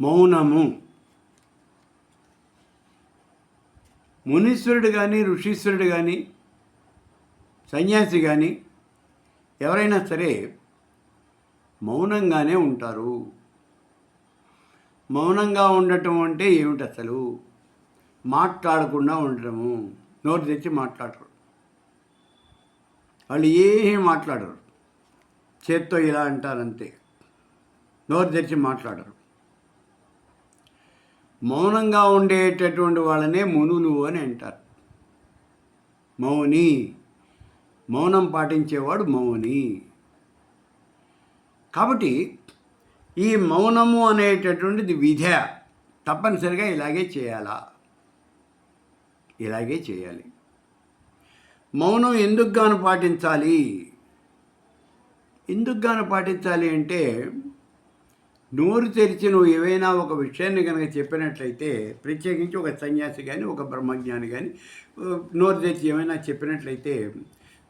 మౌనము. మునీశ్వరుడు కానీ ఋషీశ్వరుడు కానీ సన్యాసి కానీ ఎవరైనా సరే మౌనంగానే ఉంటారు. మౌనంగా ఉండటం అంటే ఏమిటి అసలు? మాట్లాడకుండా ఉండటము. నోరు తెచ్చి మాట్లాడరు. వాళ్ళు ఏమీ మాట్లాడరు. చేత్తో ఇలా అంటారంతే నోరు తెచ్చి మాట్లాడరు. మౌనంగా ఉండేటటువంటి వాళ్ళనే మునులు అని అంటారు. మౌని. మౌనం పాటించేవాడు మౌని. కాబట్టి ఈ మౌనము అనేటటువంటిది విధ తప్పనిసరిగా ఇలాగే చేయాలా? ఇలాగే చేయాలి. మౌనం ఎందుకు గాను పాటించాలి? ఎందుకు గాను పాటించాలి అంటే నోరు తెరిచి నువ్వు ఏవైనా ఒక విషయాన్ని కనుక చెప్పినట్లయితే ప్రత్యేకించి ఒక సన్యాసి కానీ ఒక బ్రహ్మజ్ఞాని కానీ నోరు తెరిచి ఏమైనా చెప్పినట్లయితే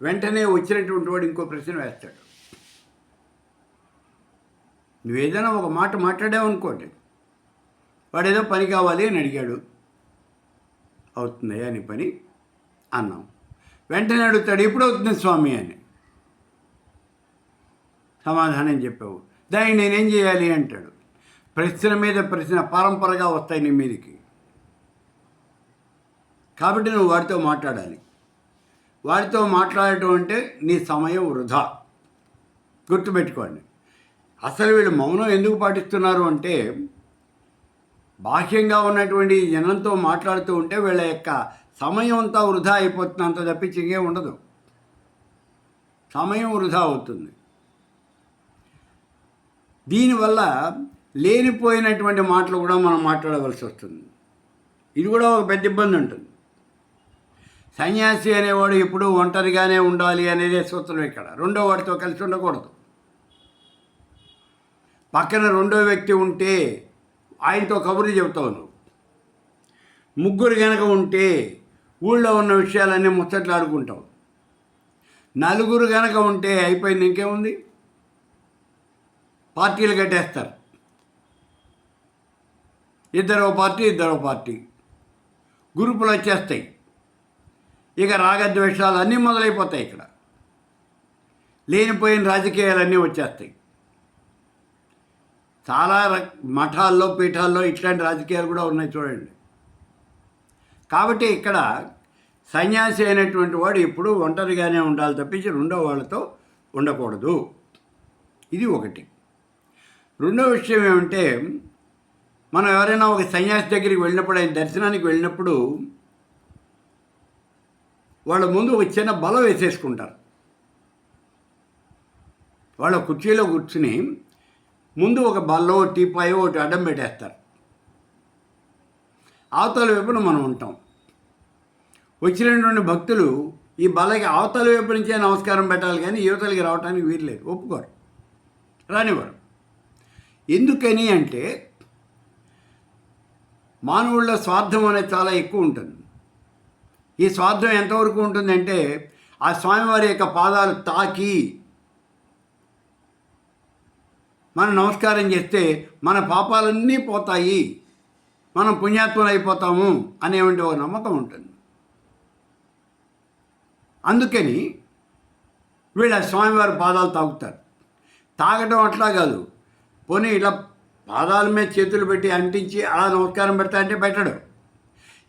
వెంటనే వచ్చినటువంటి వాడు ఇంకో ప్రశ్న వేస్తాడు. నువ్వేదైనా ఒక మాట మాట్లాడావనుకోండి వాడు ఏదో పని కావాలి అని అడిగాడు. అవుతుందయ్యా నీ పని? అన్నాం. వెంటనే అడుగుతాడు ఎప్పుడు అవుతుంది స్వామి అని. సమాధానం చెప్పావు. దానికి నేనేం చేయాలి అంటాడు? ప్రశ్న మీద ప్రశ్న పరంపరగా వస్తాయి నీ మీదకి. కాబట్టి నువ్వు వాడితో మాట్లాడాలి. వాడితో మాట్లాడటం అంటే నీ సమయం వృధా. గుర్తుపెట్టుకోండి. అసలు వీళ్ళు మౌనం ఎందుకు పాటిస్తున్నారు అంటే బాహ్యంగా ఉన్నటువంటి జనంతో మాట్లాడుతూ ఉంటే వీళ్ళ యొక్క సమయం అంతా వృధా అయిపోతుంది అంత తప్పించి ఉండదు. సమయం వృధా అవుతుంది. దీనివల్ల లేనిపోయినటువంటి మాటలు కూడా మనం మాట్లాడవలసి వస్తుంది. ఇది కూడా ఒక పెద్ద ఇబ్బంది ఉంటుంది. సన్యాసి అనేవాడు ఎప్పుడూ ఒంటరిగానే ఉండాలి అనేది సూత్రం ఇక్కడ. రెండో వాడితో కలిసి ఉండకూడదు. పక్కన రెండో వ్యక్తి ఉంటే ఆయనతో కబుర్లు చెబుతావు నువ్వు. ముగ్గురు కనుక ఉంటే ఊళ్ళో ఉన్న విషయాలన్నీ ముచ్చట్లాడుకుంటావు. నలుగురు కనుక ఉంటే అయిపోయింది ఇంకేముంది? పార్టీలు కట్టేస్తారు. ఇద్దరు పార్టీ ఇద్దరో పార్టీ. గ్రూపులు వచ్చేస్తాయి. ఇక రాగద్వేషాలు అన్నీ మొదలైపోతాయి ఇక్కడ. లేనిపోయిన రాజకీయాలన్నీ వచ్చేస్తాయి. చాలా మఠాల్లో పీఠాల్లో ఇట్లాంటి రాజకీయాలు కూడా ఉన్నాయి చూడండి. కాబట్టి ఇక్కడ సన్యాసి అయినటువంటి వాడు ఎప్పుడూ ఒంటరిగానే ఉండాలి తప్పించి రెండో వాళ్ళతో ఉండకూడదు. ఇది ఒకటి. రెండో విషయం ఏమంటే మనం ఎవరైనా ఒక సన్యాసి దగ్గరికి వెళ్ళినప్పుడు ఆయన దర్శనానికి వెళ్ళినప్పుడు వాళ్ళ ముందు ఒక చిన్న బలం వేసేసుకుంటారు. వాళ్ళ కుర్చీలో కూర్చుని ముందు ఒక బల్లో టీపాయో ఒకటి అడ్డం పెట్టేస్తారు. అవతల వైపున మనం ఉంటాం. వచ్చినటువంటి భక్తులు ఈ బలకి అవతల వైపు నుంచే నమస్కారం పెట్టాలి కానీ యువతలకి రావడానికి వీల్లేదు ఒప్పుకోరు. రానివ్వరు. ఎందుకని అంటే మానవుల్లో స్వార్థం అనేది చాలా ఎక్కువ ఉంటుంది. ఈ స్వార్థం ఎంతవరకు ఉంటుందంటే ఆ స్వామివారి యొక్క పాదాలు తాకి మనం నమస్కారం చేస్తే మన పాపాలన్నీ పోతాయి మనం పుణ్యాత్మలు అయిపోతాము అనేటువంటి ఒక నమ్మకం ఉంటుంది. అందుకని వీళ్ళ స్వామివారి పాదాలు తాగుతారు. తాగడం అట్లా కాదు. పోనీ ఇలా పాదాల మీద చేతులు పెట్టి అంటించి అలా నమస్కారం పెడతా అంటే పెట్టడు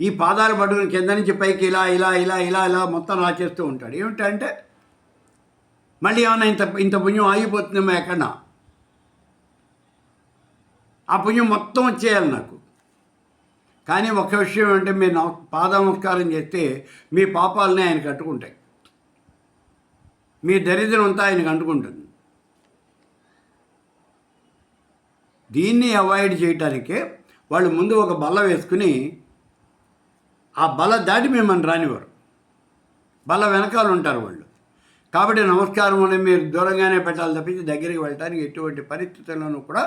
ఈ పాదాలు పట్టుకుని కింద నుంచి పైకి ఇలా ఇలా ఇలా ఇలా ఇలా మొత్తం రా చేస్తూ ఉంటాడు. ఏమిటంటే మళ్ళీ ఏమన్నా ఇంత ఇంత పుణ్యం ఆగిపోతుందేమో ఎక్కడన్నా. ఆ పుణ్యం మొత్తం వచ్చేయాలి నాకు. కానీ ఒక విషయం ఏంటంటే మీరు నమ పాద నమస్కారం చేస్తే మీ పాపాలని ఆయన కట్టుకుంటాయి మీ దరిద్రం అంతా ఆయనకు అంటుకుంటుంది. దీన్ని అవాయిడ్ చేయటానికే వాళ్ళు ముందు ఒక బల్ల వేసుకుని ఆ బల్ల దాటి మిమ్మల్ని రానివారు బల్ల వెనకాల ఉంటారు వాళ్ళు. కాబట్టి నమస్కారం అనేది మీరు దూరంగానే పెట్టాలి తప్పించి దగ్గరికి వెళ్ళటానికి ఎటువంటి పరిస్థితుల్లోనూ కూడా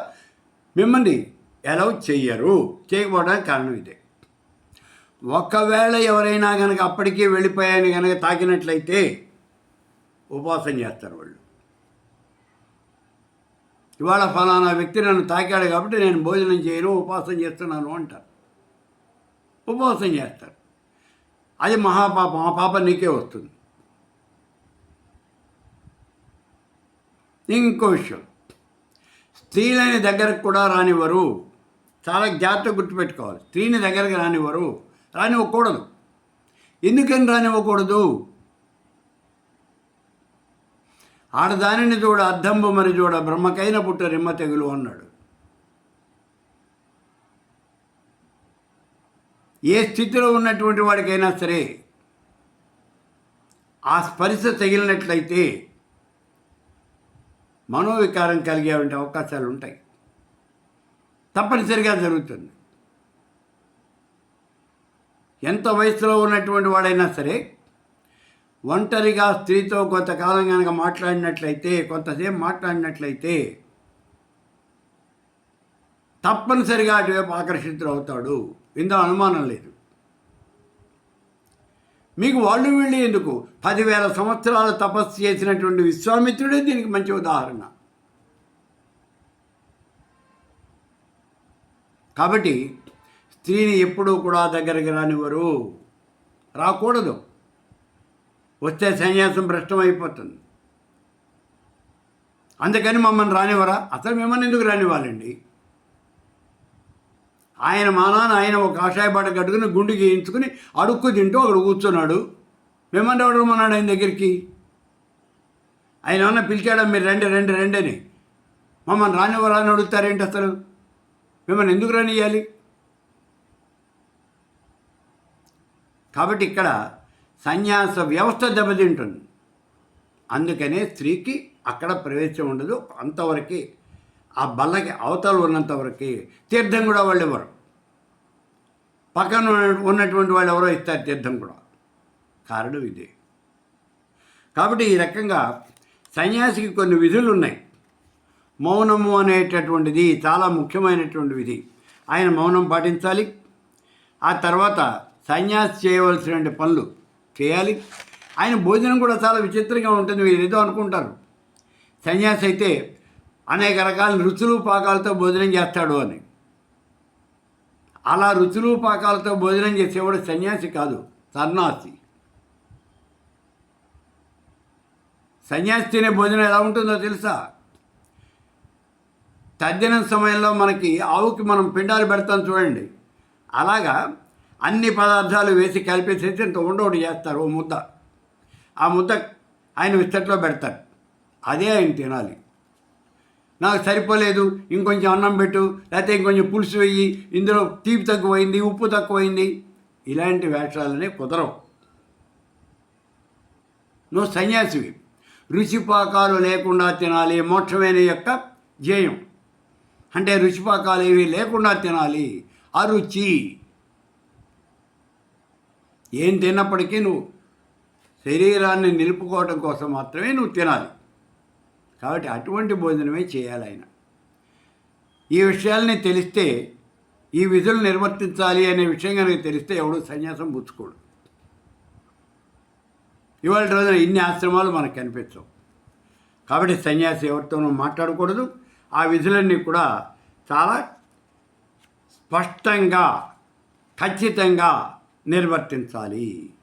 మిమ్మల్ని అలౌ చెయ్యరు. చేయకపోవడానికి కారణం ఇదే. ఒకవేళ ఎవరైనా కనుక అప్పటికే వెళ్ళిపోయాయని కనుక తాకినట్లయితే ఉపవాసం చేస్తారు వాళ్ళు. ఇవాళ ఫలానా వ్యక్తి నన్ను తాకాడు కాబట్టి నేను భోజనం చేయను ఉపవాసం చేస్తున్నాను అంటారు. ఉపవాసం చేస్తారు. అది మహాపాపం ఆ పాపం నీకే వస్తుంది. ఇంకో విషయం. స్త్రీలని దగ్గరకు కూడా రానివ్వరు. చాలా జాగ్రత్త గుర్తుపెట్టుకోవాలి. స్త్రీని దగ్గరకు రానివ్వరు. రానివ్వకూడదు. ఎందుకని రానివ్వకూడదు? ఆడదానిని చూడ అద్దంబు మరి చూడ బ్రహ్మకైన పుట్ట రిమ్మ తెగులు అన్నాడు. ఏ స్థితిలో ఉన్నటువంటి వాడికైనా సరే ఆ స్పర్శ తగిలినట్లయితే మనోవికారం కలిగే అవకాశాలు ఉంటాయి. తప్పనిసరిగా జరుగుతుంది. ఎంత వయసులో ఉన్నటువంటి వాడైనా సరే ఒంటరిగా స్త్రీతో కొంతకాలం కనుక మాట్లాడినట్లయితే కొంతసేపు మాట్లాడినట్లయితే తప్పనిసరిగా అటువైపు ఆకర్షితులు అవుతాడు ఇందులో అనుమానం లేదు. మీకు వాళ్ళు వీళ్ళు ఎందుకు? పదివేల సంవత్సరాలు తపస్సు చేసినటువంటి విశ్వామిత్రుడే దీనికి మంచి ఉదాహరణ. కాబట్టి స్త్రీని ఎప్పుడూ కూడా దగ్గరికి రానివ్వరు. రాకూడదు. వస్తే సన్యాసం అయిపోతుంది అందుకని మమ్మల్ని రానివ్వరా? అసలు మిమ్మల్ని ఎందుకు రానివ్వాలండి? ఆయన మానాన్ని ఆయన ఒక కాషాయ కట్టుకుని గుండు గీయించుకుని అడుక్కు తింటూ అక్కడ కూర్చున్నాడు. మిమ్మల్ని ఎవడు రమ్మన్నాడు ఆయన దగ్గరికి? ఆయన ఏమన్నా పిలిచాడా? మీరు రండి రండి రండి అని. మమ్మల్ని రానివ్వరా అని అడుగుతారేంటి అసలు? మిమ్మల్ని ఎందుకు రానియ్యాలి? కాబట్టి ఇక్కడ సన్యాస వ్యవస్థ దెబ్బతింటుంది. అందుకనే స్త్రీకి అక్కడ ప్రవేశం ఉండదు. అంతవరకు ఆ బల్లకి అవతలు ఉన్నంతవరకు తీర్థం కూడా వాళ్ళు ఇవ్వరు. పక్కన ఉన్న- ఉన్నటువంటి వాళ్ళు ఎవరో ఇస్తారు తీర్థం కూడా. కారణం ఇదే. కాబట్టి ఈ రకంగా సన్యాసికి కొన్ని విధులు ఉన్నాయి. మౌనము అనేటటువంటిది చాలా ముఖ్యమైనటువంటి విధి. ఆయన మౌనం పాటించాలి. ఆ తర్వాత సన్యాసి చేయవలసినటువంటి పనులు చేయాలి. ఆయన భోజనం కూడా చాలా విచిత్రంగా ఉంటుంది మీరు ఏదో అనుకుంటారు. సన్యాసి అయితే అనేక రకాల రుచులు పాకాలతో భోజనం చేస్తాడు అని. అలా రుచులు పాకాలతో భోజనం చేసేవాడు సన్యాసి కాదు సన్నాసి. సన్యాసి తినే భోజనం ఎలా ఉంటుందో తెలుసా? తద్దినం సమయంలో మనకి ఆవుకి మనం పిండాలు పెడతాం చూడండి. అలాగా అన్ని పదార్థాలు వేసి కలిపేసేసి ఇంత ఉండోటి చేస్తారు ఓ ముద్ద. ఆ ముద్ద ఆయన విస్తట్లో పెడతారు. అదే ఆయన తినాలి. నాకు సరిపోలేదు ఇంకొంచెం అన్నం పెట్టు లేకపోతే ఇంకొంచెం పులుసు వెయ్యి ఇందులో తీపి తక్కువైంది ఉప్పు తక్కువైంది. ఇలాంటి వేషాలనే కుదరవు. నువ్వు సన్యాసివి. రుచిపాకాలు లేకుండా తినాలి మోక్షమైన యొక్క ధ్యేయం. అంటే రుచిపాకాలు ఏవి లేకుండా తినాలి. అరుచి. ఏం తిన్నప్పటికీ నువ్వు శరీరాన్ని నిలుపుకోవటం కోసం మాత్రమే నువ్వు తినాలి. కాబట్టి అటువంటి భోజనమే చేయాలి ఆయన. ఈ విషయాల్ని తెలిస్తే ఈ విధులు నిర్వర్తించాలి అనే విషయం కనుక తెలిస్తే ఎవడు సన్యాసం పుచ్చుకోడు. ఇవాళ రోజున ఇన్ని ఆశ్రమాలు మనకు కనిపించవు. కాబట్టి సన్యాసి ఎవరితోనూ మాట్లాడకూడదు. ఆ విధులన్నీ కూడా చాలా స్పష్టంగా ఖచ్చితంగా నిర్వర్తించాలి.